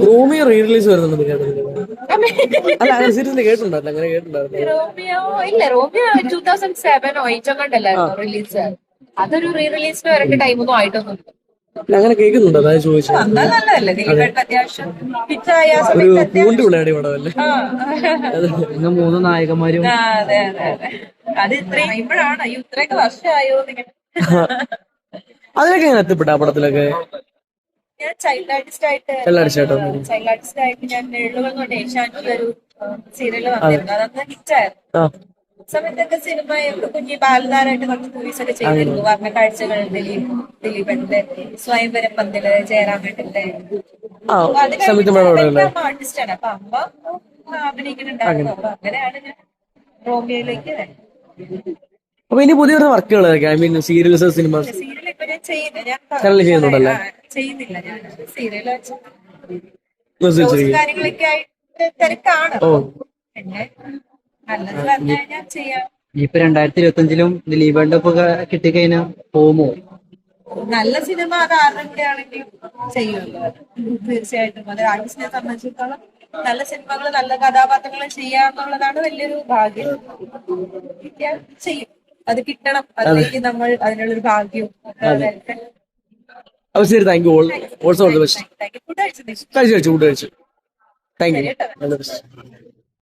റൂമിയോ re release വരുന്നുണ്ട് അല്ല അങ്ങനെ സീരീസിൽ അങ്ങനെ കേട്ടിട്ടുണ്ടായിരുന്നു റോമിയോ ഇല്ല റോമിയോ ടൂ തൗസൻഡ് സെവൻ ഒയിച്ചങ്ങണ്ടല്ലായിരുന്നു റിലീസ് അതൊരു റീ റിലീസിന് വരേണ്ട ടൈമൊന്നും ആയിട്ടൊന്നും അങ്ങനെ കേൾക്കുന്നുണ്ട്? അതായത് ഒരു പൂണ്ടി വിളയാടി പടമല്ലേ മൂന്ന് നായകന്മാരും. അതെ ഇത്രയും ഇപ്പോഴാണ് ഇത്രയൊക്കെ വർഷമായോ അതിലൊക്കെ എങ്ങനെ എത്തിപ്പെട്ട ആ പടത്തിലൊക്കെ? ഞാൻ ചൈൽഡ് ആർട്ടിസ്റ്റ് ആയിട്ട്? ചൈൽഡ് ആർട്ടിസ്റ്റ് ആയിട്ട് ഞാൻ എഴുതുകൾ കൊണ്ട് ഒരു സീരിയൽ വന്നിരുന്നു അതന്ന് ഹിറ്റായിരുന്നു സമയത്തൊക്കെ സിനിമയൊക്കെ കുഞ്ഞി ബാലതാരായിട്ട് കുറച്ച് മൂവീസ് ഒക്കെ ചെയ്തിരുന്നു. വർണ കാഴ്ചകൾ ദിലീപ് ദിലീപന്റെ സ്വയംവരം പന്തിൽ ജയറാമേട്ടന്റെ ആർട്ടിസ്റ്റാണ് അപ്പൊ അമ്മ അഭിനയിക്കുന്നുണ്ടായിരുന്നു. അപ്പൊ അങ്ങനെയാണ് ഞാൻ റോമിയോയിലേക്ക് അപ്പൊ ഇനി പുതിയ വർക്കുകൾ I mean serials cinema serial ഇപ്പൊ ഞാൻ ചെയ്യുന്നു. ഞാൻ ചെയ്യുന്നുണ്ടല്ലേ? ചെയ്യുന്നില്ല. ഞാൻ സീരിയൽ കാര്യങ്ങളൊക്കെ ആയിട്ട് തിരക്കാണ്. പിന്നെ നല്ലത് പറഞ്ഞു കഴിഞ്ഞാൽ ചെയ്യാം. ഇനിയിപ്പോ രണ്ടായിരത്തി ഇരുപത്തി അഞ്ചിലും ദിലീപേണ്ട ഒപ്പം കിട്ടിക്കഴിഞ്ഞാ പോമോ നല്ല സിനിമ അത് ആരുടെ കൂടെ ആണെങ്കിലും ചെയ്യുമല്ലോ. തീർച്ചയായിട്ടും. അത് ആർട്ടിസ്റ്റിനെ സംബന്ധിച്ചിടത്തോളം നല്ല സിനിമകൾ നല്ല കഥാപാത്രങ്ങൾ ചെയ്യാന്നുള്ളതാണ് വലിയൊരു ഭാഗ്യം. കിട്ടിയാൽ ചെയ്യും. അത് കിട്ടണം. അതിലേക്ക് നമ്മൾ അതിനുള്ളൊരു ഭാഗ്യവും അപ്പൊ ശരി thank you all also all the best? കഴിച്ചു കഴിച്ചു ഫുഡ് കഴിച്ചു. Thank you all the best